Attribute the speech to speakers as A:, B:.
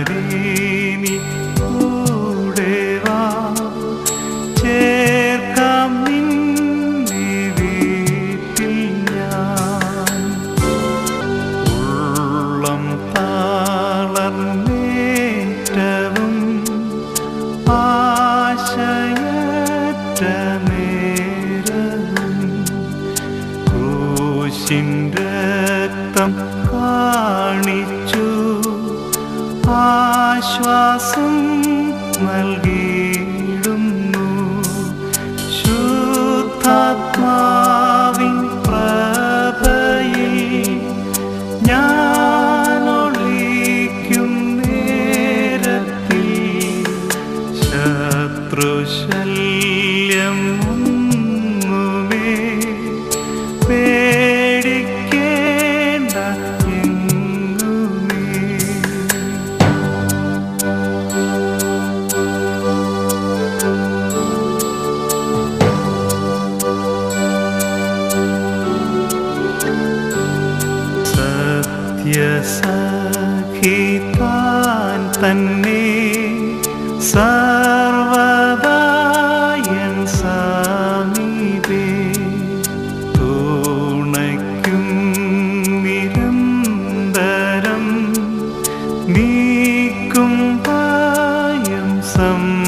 A: കരീനി കൂടെ വാ. ചേർക്കാം നിന്നെ വീട്ടിൽ ഞാൻ. ഉള്ളം താളർന്നേറ്റവും ആശയറ്റ നേരവും. ക്രൂശിന്റെ രക്തം ആശ്വാസം നൽകിയിടുന്നു. ശുദ്ധാത്മാവിൻ പ്രഭയിൽ ഞാനൊളിക്കും നേരത്തിൽ ശത്രുശല്യം സത്യസഖിതാൻ തന്നെ സർവദായൻ സമീപേ തൂണയ്ക്കും നിരന്തരം നീക്കും പായം സംശയം